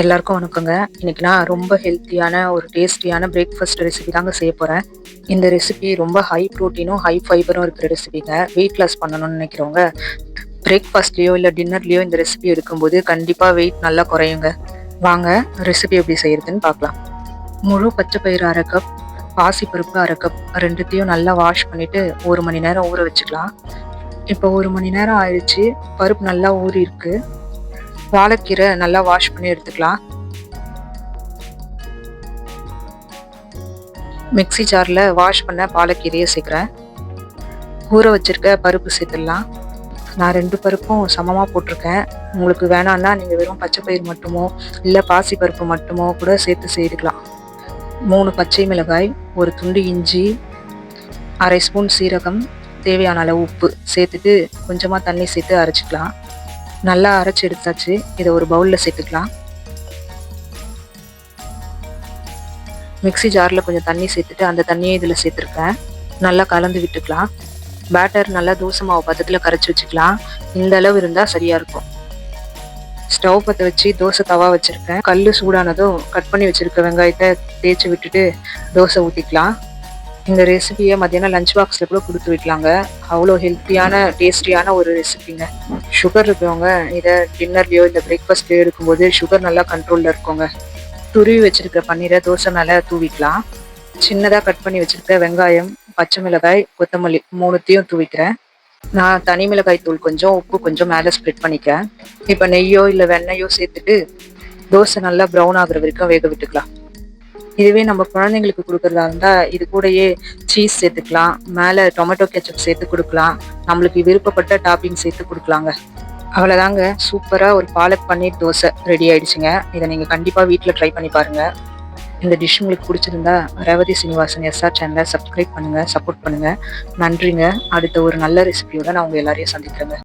எல்லாருக்கும் வணக்கங்க. இன்னைக்கு நான் ரொம்ப ஹெல்த்தியான ஒரு டேஸ்டியான பிரேக்ஃபாஸ்ட் ரெசிபி தாங்க செய்ய போகிறேன் இந்த ரெசிபி ரொம்ப ஹை ப்ரோட்டீனும் ஹை ஃபைபரும் இருக்கிற ரெசிபிங்க வெயிட் லாஸ் பண்ணணும்னு நினைக்கிறவங்க பிரேக்ஃபாஸ்ட்லேயோ இல்லை டின்னர்லேயோ இந்த ரெசிபி எடுக்கும்போது கண்டிப்பாக வெயிட் நல்லா குறையுங்க. வாங்க ரெசிபி எப்படி செய்யறதுன்னு பார்க்கலாம். முழு பச்சை பயிறு அரை கப் பாசிப்பருப்பு அரை கப் ரெண்டுத்தையும் நல்லா வாஷ் பண்ணிவிட்டு ஒரு மணி நேரம் ஊற வச்சுக்கலாம். இப்போ ஒரு மணி நேரம் ஆயிடுச்சு பருப்பு நல்லா ஊறி இருக்குது வாழைக்கீரை நல்லா வாஷ் பண்ணி எடுத்துக்கலாம். மிக்ஸி ஜாரில் வாஷ் பண்ண பாலக்கீரையை சேர்க்குறேன். ஊற வச்சிருக்க பருப்பு சேர்த்துடலாம். நான் ரெண்டு பருப்பும் சமமாக போட்டிருக்கேன். உங்களுக்கு வேணான்னா நீங்கள் வெறும் பச்சை பயிர் மட்டுமோ இல்லை பாசி பருப்பு மட்டுமோ கூட சேர்த்து செய்துக்கலாம். மூணு பச்சை மிளகாய் ஒரு துண்டு இஞ்சி அரை ஸ்பூன் சீரகம் தேவையான அளவு உப்பு சேர்த்துட்டு கொஞ்சமாக தண்ணி சேர்த்து அரைச்சிக்கலாம். நல்லா அரைச்சி எடுத்தாச்சு. இதை ஒரு பவுலில் சேர்த்துக்கலாம். மிக்ஸி ஜாரில் கொஞ்சம் தண்ணி சேர்த்துட்டு அந்த தண்ணியை இதில் சேர்த்துருக்கேன். நல்லா கலந்து விட்டுக்கலாம். பேட்டர் நல்லா தோசை மாவு பதத்தில் கரைச்சி வச்சுக்கலாம். இந்த அளவு இருந்தால் சரியாக இருக்கும். ஸ்டவ் பற்ற வச்சு தோசை தவா வச்சுருக்கேன். கல் சூடானதும் கட் பண்ணி வச்சுருக்க வெங்காயத்தை தேய்ச்சி விட்டுட்டு தோசை ஊற்றிக்கலாம் இந்த ரெசிபியை மத்தியானம் லஞ்ச் பாக்ஸில் கூட கொடுத்து வைக்கலாங்க. அவ்வளோ ஹெல்த்தியான டேஸ்டியான ஒரு ரெசிபிங்க சுகர் இருக்கவங்க இதை டின்னர்லேயோ இல்லை பிரேக்ஃபாஸ்ட்லேயோ இருக்கும்போது சுகர் நல்லா கண்ட்ரோலில் இருக்கோங்க. துருவி வச்சுருக்க பன்னீரை தோசை மேலே தூவிக்கலாம். சின்னதாக கட் பண்ணி வச்சுருக்க வெங்காயம் பச்சை மிளகாய் கொத்தமல்லி மூணுத்தையும் தூவிக்கிறேன். நான் தனி மிளகாய் தூள் கொஞ்சம் உப்பு கொஞ்சம் மேலே ஸ்ப்ரெட் பண்ணிக்கிறேன். இப்போ நெய்யோ இல்லை வெண்ணெயோ சேர்த்துட்டு தோசை நல்லா ப்ரௌன் ஆகுற வரைக்கும் வேக விட்டுக்கலாம். இதுவே நம்ம குழந்தைங்களுக்கு கொடுக்கறதா இருந்தால் இது கூடயே சீஸ் சேர்த்துக்கலாம். மேலே டொமேட்டோ கெச்சப் சேர்த்து கொடுக்கலாம். நம்மளுக்கு விருப்பப்பட்ட டாப்பிங் சேர்த்து கொடுக்கலாங்க. அவ்வளோதாங்க சூப்பராக ஒரு பாலக் பன்னீர் தோசை ரெடி ஆயிடுச்சுங்க. இதை நீங்கள் கண்டிப்பாக வீட்டில் ட்ரை பண்ணி பாருங்கள் இந்த டிஷ் உங்களுக்கு பிடிச்சிருந்தா ரேவதி சீனிவாசன் எஸ்ஆர் சேனலை சப்ஸ்கிரைப் பண்ணுங்கள் சப்போர்ட் பண்ணுங்கள் நன்றிங்க. அடுத்த ஒரு நல்ல ரெசிபியோட நான் உங்கள் எல்லாரையும் சந்திக்கிறேங்க.